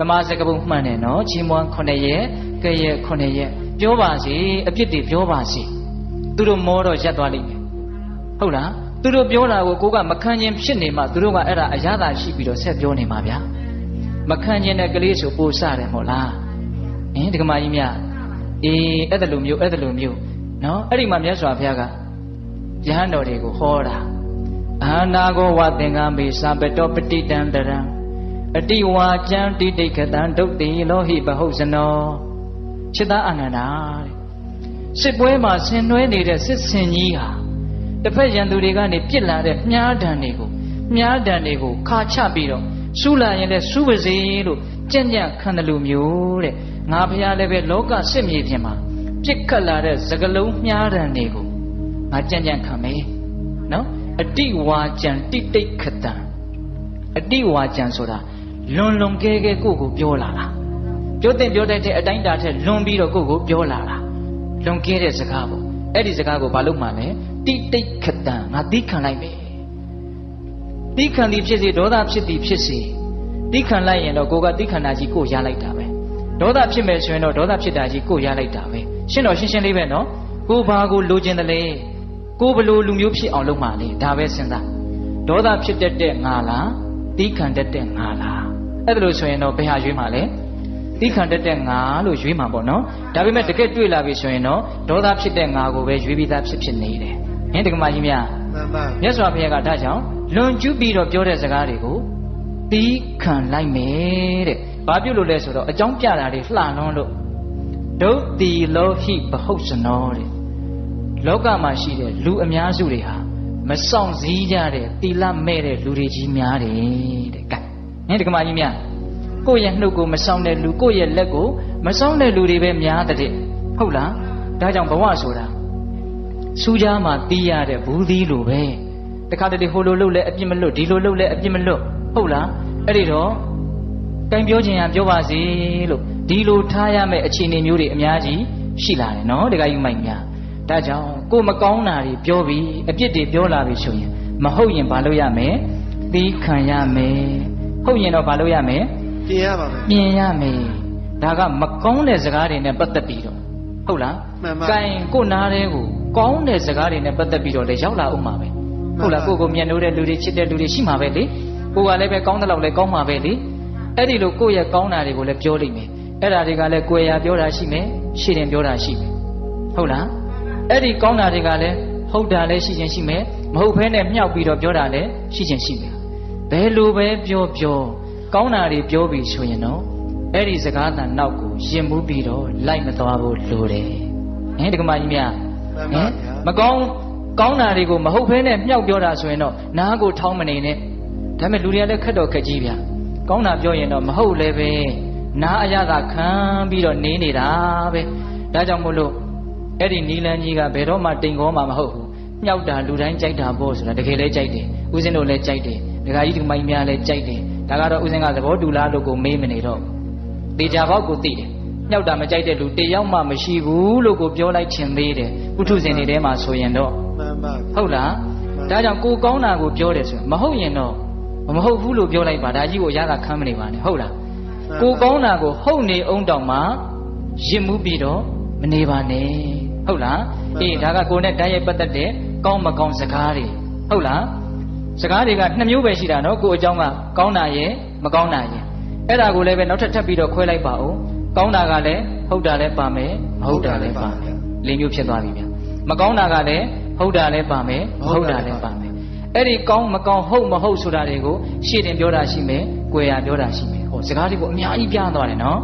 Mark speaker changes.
Speaker 1: ဗမာစကားပုံမှန်တယ်နော်ချီးမွမ်း9ရက်ကဲရက်9ရက်ပြောပါစေအပြစ်တွေပြောပါစေသူတို့မောတော့ရက်သွားလိမ့်မယ်ဟုတ်လားသူတို့ပြောတာကိုကိုကမခံခြင်းဖြစ်နေမှသူတို့ကအဲ့ဒါအရသာရှိပြီးတော့ဆက်ပြောနေမှာဗျာမခံခြင်းတဲ့ကလေးဆိုပိုစတယ်မဟုတ်လားအင်းဒကမာကြီးမြအေးအဲ့ဒါလိုမျိုးအဲ့ဒါလိုမျိုးနော်အဲ့ဒီမှာမြတ်စွာဘုရားကယဟန်တော်တွေကိုဟောတာအာနာကောဝသင်္ကမေသဗတောပတိတံတရံ အတိဝါကျံတိတိခတံဒုတ်တိလောဟိဘဟုတ်ဇနောจิตာအာနန္ဒာတဲ့စစ်ပွဲမှာဆင်နွှဲနေတဲ့စစ်စင်ကြီးဟာတစ်ဖက်ရန်သူတွေကနေပြစ်လာတဲ့မြားတံတွေကိုမြားတံတွေကိုခါချပြီးတော့စူးလာရင်လည်းစူးပါစေလို့ကြံ့ကြံ့ခံတယ်လို့မျိုးတဲ့ငါဖះလည်းပဲလောကစစ်မြေပြင်မှာပြစ်ခတ်လာတဲ့စကလုံးမြားတံတွေကိုငါကြံ့ကြံ့ခံမယ်နော်အတိဝါကြံတိတိတ်ခတံအတိဝါကြံဆိုတာ လွန်လွန်ကဲကဲကိုကိုပြောလာတာပြောတဲ့ပြောတတ်တဲ့အတိုင်းတာထက်လွန်ပြီးတော့ကိုကိုပြောလာတာလွန်ကဲတဲ့စကားပေါ့အဲ့ဒီစကားကိုဘာလို့မှလဲတိတိတ်ခတံငါသိခံလိုက်မယ်တိခံသည်ဖြစ်စေဒေါသဖြစ်သည်ဖြစ်စေတိခံလိုက်ရင်တော့ကိုကတိခံတာကြီးကိုရလိုက်တာပဲဒေါသဖြစ်မယ်ဆိုရင်တော့ဒေါသဖြစ်တာကြီးကိုရလိုက်တာပဲရှင်းတော့ရှင်းရှင်းလေးပဲနော်ကိုဘာကိုလိုချင်တယ်လဲကိုဘလို့လူမျိုးဖြစ်အောင်လုပ်မှလေဒါပဲစဉ်းစားဒေါသဖြစ်တတ်တဲ့ငါလား တိခံတတ်တဲ့ငါလားအဲ့ဒါလို့ဆိုရင်တော့ဘယ်ဟာရွေးမှလဲတိခံတတ်တဲ့ငါလို့ရွေးမှာပေါ့နော်ဒါပေမဲ့တကယ်တွေ့လာပြီဆိုရင်တော့ဒေါသဖြစ်တဲ့ငါကိုပဲရွေးပြီးသားဖြစ်ဖြစ်နေတယ်ဟင်တက္ကမကြီးများ
Speaker 2: မှန်ပါ
Speaker 1: မြတ်စွာဘုရားကဒါကြောင့်လွန်ကျူးပြီးတော့ပြောတဲ့စကားတွေကိုတီးခံလိုက်မယ်တဲ့ဘာပြုလို့လဲဆိုတော့အကြောင်းပြတာတွေလှလွန်းလို့ဒုတိလောဟိဘဟုတ်စနောတဲ့လောကမှာရှိတဲ့လူအများစုတွေဟာ မဆောင်စည်းကြတဲ့တီလမဲ့တဲ့လူတွေကြီးများတယ်တဲ့ကဲဟင်တက္ကမကြီးများကိုယ့်ရဲ့နှုတ်ကိုမဆောင်တဲ့လူကိုယ့်ရဲ့လက်ကိုမဆောင်တဲ့လူတွေပဲများတဲ့ဟုတ်လားဒါကြောင့်ဘဝဆိုတာစူးကြားမှာတီးရတဲ့ဘူးသီးလိုပဲတခါတလေဟိုလိုလှုပ်လဲအပြစ်မလွတ်ဒီလိုလှုပ်လဲအပြစ်မလွတ်ဟုတ်လားအဲ့ဒီတော့တိုင်ပြောခြင်းရပြောပါစေလို့ဒီလိုထားရမယ့်အခြေအနေမျိုးတွေအများကြီးရှိလာတယ်နော်တခါယူမိုက်များ ဒါကြောင့်ကိုမကောင်းတာတွေပြောပြီးအပြစ်တွေပြောလာပြီဆိုရင်မဟုတ်ရင်ဘာလုပ်ရမလဲသီးခံရမယ်ဟုတ်ရင်တော့ဘာလုပ်ရမလဲ
Speaker 2: ပြင်ရပါမယ်
Speaker 1: ပြင်ရမယ်ဒါကမကောင်းတဲ့စကားတွေနဲ့ပတ်သက်ပြီးတော့ဟုတ်လား
Speaker 2: မှန်ပါ
Speaker 1: ကင်ကိုနားတဲ့ကိုကောင်းတဲ့စကားတွေနဲ့ပတ်သက်ပြီးတော့လည်းရောက်လာအောင်ပါပဲဟုတ်လားကိုကိုမျက်နှိုးတဲ့လူတွေချစ်တဲ့လူတွေရှိမှာပဲလေကိုကလည်းပဲကောင်းတဲ့လောက်လည်းကောင်းမှာပဲလေအဲ့ဒီလိုကိုယ့်ရဲ့ကောင်းတာတွေကိုလည်းပြောလိမ့်မယ်အဲ့ဒါတွေကလည်းကိုယ်ရာပြောတာရှိမယ်ရှင်းတယ်ပြောတာရှိမယ်ဟုတ်လား အဲ့ဒီကောင်းတာတွေကလည်းဟုတ်တာလည်းရှိခြင်းရှိမယ်မဟုတ်ဘဲနဲ့မြောက်ပြီးတော့ပြောတာလည်းရှိခြင်းရှိမယ်ဘယ်လိုပဲပြောပြောကောင်းတာတွေပြောပြီးဆိုရင်တော့အဲ့ဒီစကားတန်နောက်ကိုရင်မှုပြီးတော့လိုက်မသွားဖို့လိုတယ်ဟင်ဒီကမကြီးများ
Speaker 2: မှန်
Speaker 1: ဟ
Speaker 2: ပါ
Speaker 1: င်
Speaker 2: ဗျာ
Speaker 1: မကောင်းကောင်းတာတွေကိုမဟုတ်ဘဲနဲ့မြောက်ပြောတာဆိုရင်တော့နားကိုထောင်းမနေနဲ့ဒါပေမဲ့လူတွေကလည်းခက်တော့ခက်ကြီးဗျာကောင်းတာပြောရင်တော့မဟုတ်လည်းပဲနားအရသာခံပြီးတော့နေနေတာပဲဒါကြောင့်မို့လို့ အဲ့ဒီနီလန်းကြီးကဘယ်တော့မှတိမ်ခေါ်မှမဟုတ်ဘူးမြောက်တာလူတိုင်းကြိုက်တာပေါ့ဆိုတာတကယ်လည်းကြိုက်တယ်ဦးဇင်းတို့လည်းကြိုက်တယ်ဒကာကြီးဒီမိုင်းများလည်းကြိုက်တယ်ဒါကတော့ဦးဇင်းကသဘောတူလားလို့ကိုမေးမနေတော့တေချာပေါက်ကိုသိတယ်မြောက်တာမကြိုက်တဲ့လူတယောက်မှမရှိဘူးလို့ကိုပြောလိုက်ချင်သေးတယ်ပုထုဇဉ်တွေထဲမှာဆိုရင်တော့
Speaker 2: မှန်ပါ
Speaker 1: ဟုတ်လားဒါကြောင့်ကိုကောင်းတာကိုပြောတယ်ဆိုရင်မဟုတ်ရင်တော့မဟုတ်ဘူးလို့ပြောလိုက်ပါဒါကြီးကိုအရသာခံမနေပါနဲ့ဟုတ်လားကိုကောင်းတာကိုဟုတ်နေအောင်တောင်မှရစ်မှုပြီးတော့မနေပါနဲ့ ဟုတ်လားအေးဒါကကိုနဲ့ဓာတ်ရိုက်ပတ်သက်တဲ့ကောင်းမကောင်းစကားတွေဟုတ်လားစကားတွေကနှစ်မျိုးပဲရှိတာနော်ကိုအကြောင်းကကောင်းတာရဲ့မကောင်းတာရဲ့အဲ့ဒါကိုလည်းပဲနောက်ထပ်ထပ်ပြီးတော့ခွဲလိုက်ပါဦးကောင်းတာကလည်းဟုတ်တာလည်းပါမယ်မဟုတ်တာလည်းပါမယ်လေးမျိုးဖြစ်သွားပြီဗျာမကောင်းတာကလည်းဟုတ်တာလည်းပါမယ်မဟုတ်တာလည်းပါမယ်အဲ့ဒီကောင်းမကောင်းဟုတ်မဟုတ်ဆိုတာတွေကိုရှေ့တင်ပြောတာရှိမယ်၊ကြွယ်ရပြောတာရှိမယ်ဟောစကားတွေကိုအများကြီးပြသွားတယ်နော်